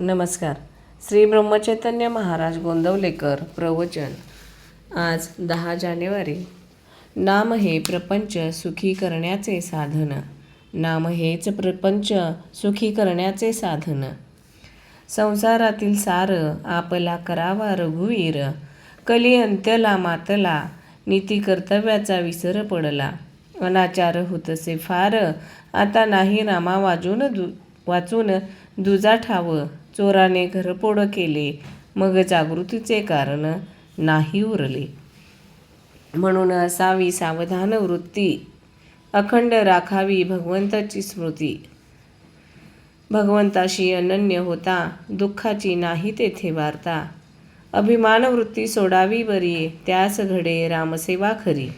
नमस्कार. श्री ब्रह्मचैतन्य महाराज गोंदवलेकर प्रवचन. आज दहा जानेवारी. नाम हे प्रपंच सुखी करण्याचे साधन. नाम हेच प्रपंच सुखी करण्याचे साधन. संसारातील सार आपला करावा रघुवीर. कली अंत्यला मातला नीती कर्तव्याचा विसर पडला. अनाचार होतसे फार आता नाही रामा वाजून दु वाचून दुजा ठावं चोराने घरपोड केले. मग जागृतीचे कारण नाही उरले. म्हणून असावी सावधान वृत्ती. अखंड राखावी भगवंताची स्मृती. भगवंताशी अनन्य होता. दुःखाची नाही तेथे वार्ता. अभिमान वृत्ती सोडावी बरी. त्यास घडे रामसेवा खरी.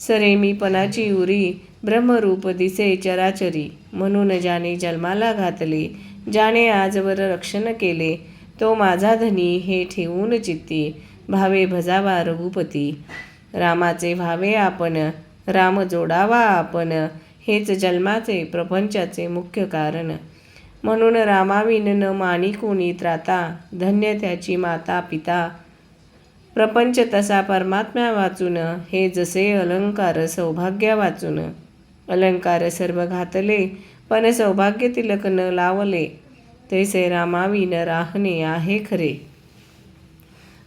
सरे मी पणाची उरी. ब्रह्मरूप दिसे चराचरी. म्हणून ज्याने जन्माला घातले ज्याने आजवर रक्षण केले तो माझा धनी हे ठेवून चित्ती. भावे भजावा रघुपती. रामाचे भावे आपण राम जोडावा आपण हेच जन्माचे प्रपंचाचे मुख्य कारण. म्हणून रामाविन न मानी कोणी त्राता धन्य त्याची माता पिता. प्रपंच तसा परमात्म्या वाचून हे जसे अलंकार सौभाग्या वाचून. अलंकार सर्व घातले पण सौभाग्य तिलक न लावले तैसे रामाविन राहणे आहे खरे.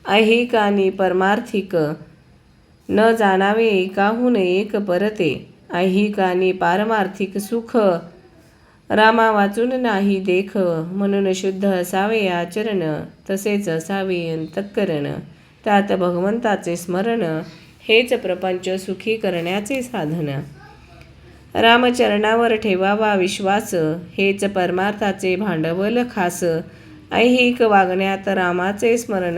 ऐहिक आणि परमार्थिक न जाणावे एकाहून एक परते. ऐहिक आणि पारमार्थिक सुख रामा वाचून नाही देख म्हणून शुद्ध असावे आचरण तसेच असावे अंतःकरण. त्यात भगवंताचे स्मरण हेच प्रपंच सुखी करण्याचे साधन. रामचरणावर ठेवावा विश्वास हेच परमार्थाचे भांडवल खास. ऐहिक वागण्यात रामाचे स्मरण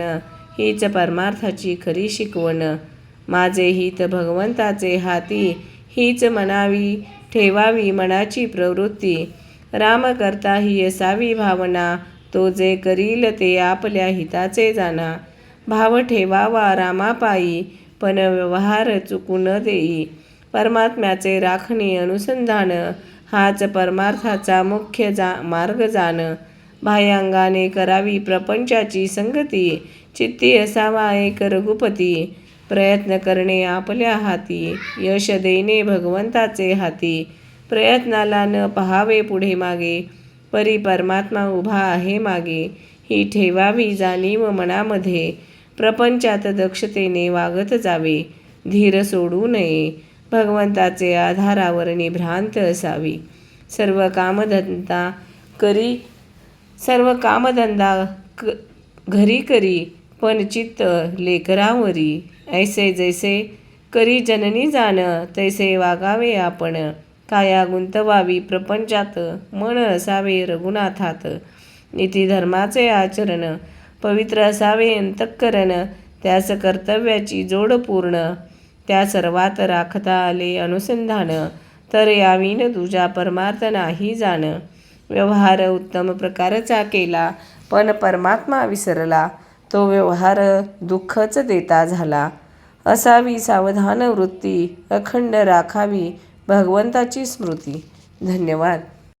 हीच परमार्थाची खरी शिकवण. माझे हित भगवंताचे हाती हीच मनावी ठेवावी मनाची प्रवृत्ती. राम करता ही असावी भावना तो जे करील ते आपल्या हिताचे जाणा भाव ठेवावा रामापायी पण व्यवहार चुकू न देई. परमात्म्याचे राखणे अनुसंधान हाच परमार्थाचा मुख्य जा मार्ग जाण. बाह्यांगाने करावी प्रपंचाची संगती चित्ती असावा एक रघुपती. प्रयत्न करणे आपल्या हाती यश देणे भगवंताचे हाती. प्रयत्नाला न पहावे पुढे मागे परी परमात्मा उभा आहे मागे. ही ठेवावी जाणीव मनामध्ये प्रपंचात दक्षतेने वागत जावे. धीर सोडू नये. भगवंताचे आधारावर निभ्रांत असावी. सर्व कामधंदा करी सर्व कामधंदा क घरी करी पण चित्त लेकरावरी. ऐसे जैसे करी जननी जाण तैसे वागावे आपण. काया गुंतवावी प्रपंचात मन असावे रघुनाथात. नीतिधर्माचे आचरण पवित्र असावे अंतःकरण. त्यास कर्तव्याची जोड पूर्ण. त्या सर्वात राखता आले अनुसंधान. तर यावीन तुझा परमार्थ नाही जाण. व्यवहार उत्तम प्रकारचा केला पण परमात्मा विसरला. तो व्यवहार दुःखच देता झाला. असावी सावधान वृत्ती अखंड राखावी भगवंताची स्मृती. धन्यवाद.